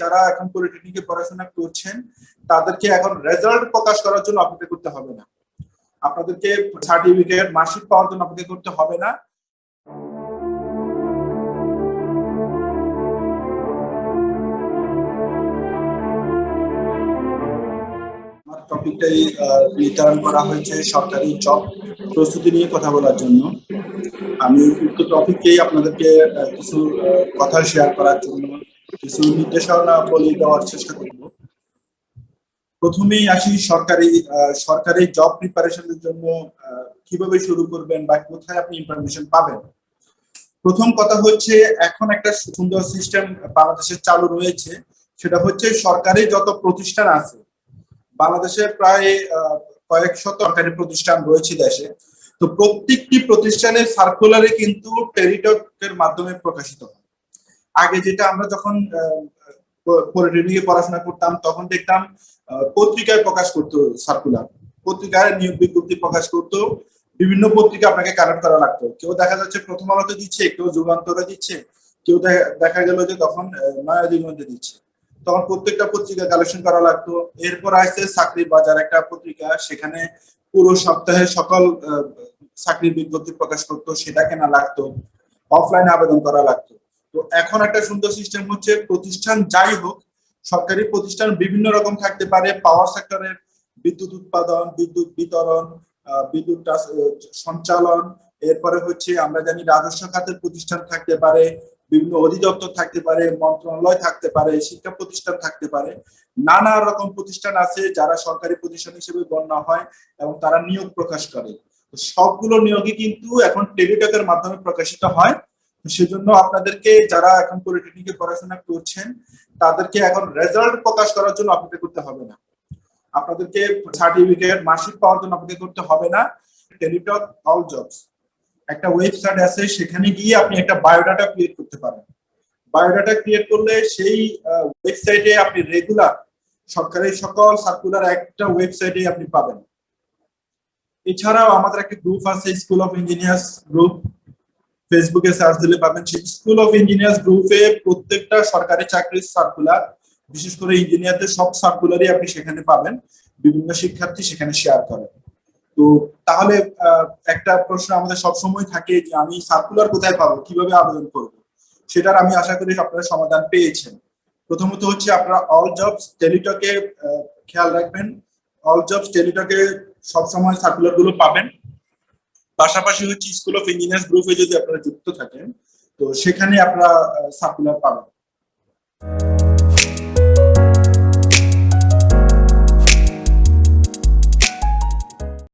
যারা এখন পলিটেকনিকে পড়াশোনা করছেন, তাদেরকে এখন রেজাল্ট প্রকাশ করার জন্য অপেক্ষা করতে হবে না। আপনাদেরকে সার্টিফিকেট মার্কশিট পাওয়ার জন্য অপেক্ষা করতে হবে না। টপিকটাই নির্ধারণ করা হয়েছে সরকারি জব প্রস্তুতি নিয়ে কথা বলার জন্য। আমি উক্ত টপিককেই আপনাদেরকে কিছু কথা শেয়ার করার জন্য কিছু নির্দেশনা বলে দেওয়ার চেষ্টা করব। প্রথমেই আসি সরকারি সরকারি জব প্রিপারেশনের জন্য কীভাবে শুরু করবেন বা কোথায় আপনি ইনফরমেশন পাবেন? প্রথম কথা হচ্ছে এখন একটা সুন্দর সিস্টেম বাংলাদেশে চালু রয়েছে। সেটা হচ্ছে সরকারি যত প্রতিষ্ঠান আছে বাংলাদেশে প্রায় আহ, কয়েকশো সরকারি প্রতিষ্ঠান রয়েছে দেশে। তো প্রত্যেকটি প্রতিষ্ঠানের সার্কুলারে কিন্তু টেলিটকের মাধ্যমে প্রকাশিত হয়। আগে যেটা আমরা যখন পলিটেকনিকে পড়াশোনা করতাম তখন দেখতাম পত্রিকায় প্রকাশ করতো সার্কুলার পত্রিকায় নিয়োগ বিজ্ঞপ্তি প্রকাশ করতো বিভিন্ন পত্রিকা আপনাকে কানেক্ট করা লাগতো। কেউ দেখা যাচ্ছে প্রথম আলোতে দিচ্ছে কেউ যুগান্তরে দিচ্ছে কেউ দেখা- গেল যে তখন আহ, নয়া দিগন্তে দিচ্ছে। তখন প্রত্যেকটা পত্রিকা কালেকশন করা লাগতো। এরপর আসছে চাকরির বাজার একটা পত্রিকা সেখানে পুরো সপ্তাহে সকল চাকরির বিজ্ঞপ্তি প্রকাশ করতো সেটা কেনা লাগতো। অফলাইনে আবেদন করা লাগতো। তো এখন একটা সুন্দর সিস্টেম হচ্ছে প্রতিষ্ঠান যাই হোক, সরকারি প্রতিষ্ঠান বিভিন্ন রকম থাকতে পারে পাওয়ার সেক্টরের বিদ্যুৎ উৎপাদন, বিদ্যুৎ বিতরণ বিদ্যুৎ সঞ্চালন, এরপরে হচ্ছে আমরা জানি রাজস্ব খাতের প্রতিষ্ঠান থাকতে পারে, বিভিন্ন অধিদপ্তর থাকতে পারে, মন্ত্রণালয় থাকতে পারে, শিক্ষা প্রতিষ্ঠান থাকতে পারে, নানা রকম প্রতিষ্ঠান আছে যারা সরকারি প্রতিষ্ঠান হিসেবে গণ্য হয় এবং তারা নিয়োগ প্রকাশ করে। সবগুলো নিয়োগই কিন্তু এখন টেলিটকের মাধ্যমে প্রকাশিত হয়। সেজন্য আপনাদেরকে যারা এখন পলিটেকনিকে পড়াশোনা করছেন, তাদেরকে এখন রেজাল্ট প্রকাশ করার জন্য অপেক্ষা করতে হবে না। আপনাদেরকে সার্টিফিকেট মার্কশিট পাওয়ার জন্য অপেক্ষা করতে হবে না। টেলিটক অল জবস একটা ওয়েবসাইট আছে, সেখানে গিয়ে আপনি একটা বায়োডাটা ক্রিয়েট করতে পারেন। বায়োডাটা ক্রিয়েট করলে সেই ওয়েবসাইটে আপনি রেগুলার সরকারি সকল সার্কুলার একটা ওয়েবসাইটে আপনি পাবেন। এছাড়াও আমাদের একটা গ্রুপ আছে স্কুল অফ ইঞ্জিনিয়ার্স গ্রুপ ফেসবুকে সার্চ দিলে পাবেন স্কুল অফ ইঞ্জিনিয়ার্স গ্রুপে প্রত্যেকটা সরকারি চাকরির সার্কুলার বিশেষ করে ইঞ্জিনিয়ারদের সব সার্কুলারই আপনি সেখানে পাবেন। বিভিন্ন শিক্ষার্থী সেখানে শেয়ার করেন। তো তাহলে একটা প্রশ্ন আমাদের সবসময় থাকে যে আমি সার্কুলার কোথায় পাবো? কীভাবে আবেদন করব? সেটার আমি আশা করি আপনারা সমাধান পেয়েছেন। প্রথমত হচ্ছে আপনারা অল জবস টেলিটকে খেয়াল রাখবেন। অল জবস টেলিটকে সবসময় সার্কুলারগুলো পাবেন। পাশাপাশি হচ্ছে স্কুল অফ ইঞ্জিনিয়ার্স গ্রুপে যদি আপনারা যুক্ত থাকেন, তো সেখানে আপনারা সার্কুলার পাবেন।